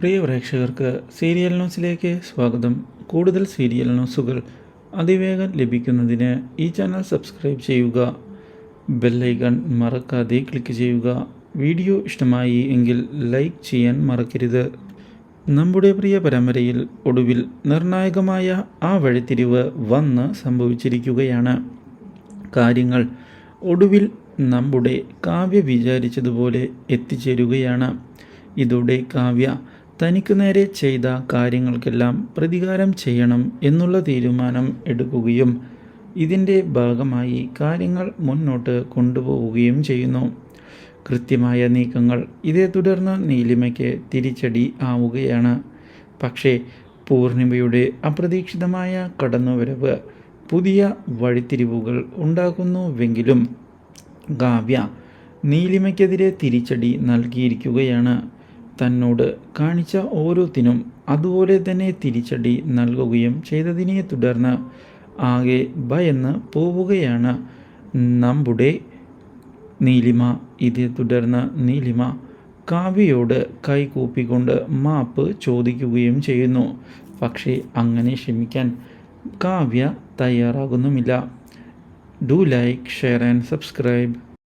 പ്രിയ പ്രേക്ഷകർക്ക് സീരിയൽ ന്യൂസിലേക്ക് സ്വാഗതം. കൂടുതൽ സീരിയൽ ന്യൂസുകൾ അതിവേഗം ലഭിക്കുന്നതിന് ഈ ചാനൽ സബ്സ്ക്രൈബ് ചെയ്യുക. ബെല്ലൈക്കൺ മറക്കാതെ ക്ലിക്ക് ചെയ്യുക. വീഡിയോ ഇഷ്ടമായി എങ്കിൽ ലൈക്ക് ചെയ്യാൻ മറക്കരുത്. നമ്മുടെ പ്രിയ പരമ്പരയിൽ ഒടുവിൽ നിർണായകമായ ആ വഴിത്തിരിവ് വന്ന് സംഭവിച്ചിരിക്കുകയാണ്. കാര്യങ്ങൾ ഒടുവിൽ നമ്മുടെ കാവ്യ വിചാരിച്ചതുപോലെ എത്തിച്ചേരുകയാണ്. ഇതോടെ കാവ്യ തനിക്ക് നേരെ ചെയ്ത കാര്യങ്ങൾക്കെല്ലാം പ്രതികാരം ചെയ്യണം എന്നുള്ള തീരുമാനം എടുക്കുകയും ഇതിന്റെ ഭാഗമായി കാര്യങ്ങൾ മുന്നോട്ട് കൊണ്ടുപോവുകയും ചെയ്യുന്നു. കൃത്യമായ നീക്കങ്ങൾ ഇതേ തുടർന്ന് നീലിമയ്ക്ക് തിരിച്ചടി ആവുകയാണ്. പക്ഷേ പൂർണിമയുടെ അപ്രതീക്ഷിതമായ കടന്നുവരവ് പുതിയ വഴിത്തിരിവുകൾ ഉണ്ടാക്കുന്നുവെങ്കിലും കാവ്യ നീലിമയ്ക്കെതിരെ തിരിച്ചടി നൽകിയിരിക്കുകയാണ്. തന്നോട് കാണിച്ച ഓരോത്തിനും അതുപോലെ തന്നെ തിരിച്ചടി നൽകുകയും ചെയ്തതിനെ തുടർന്ന് ആകെ ഭയന്ന് പോവുകയാണ്. നമ്മുടെ നീലിമ ഇതേ തുടർന്ന് നീലിമ കാവ്യയോട് കൈകൂപ്പിക്കൊണ്ട് മാപ്പ് ചോദിക്കുകയും ചെയ്യുന്നു. പക്ഷേ അങ്ങനെ ക്ഷമിക്കാൻ Kavya തയ്യാറാകുന്നുമില്ല. Do like share and subscribe.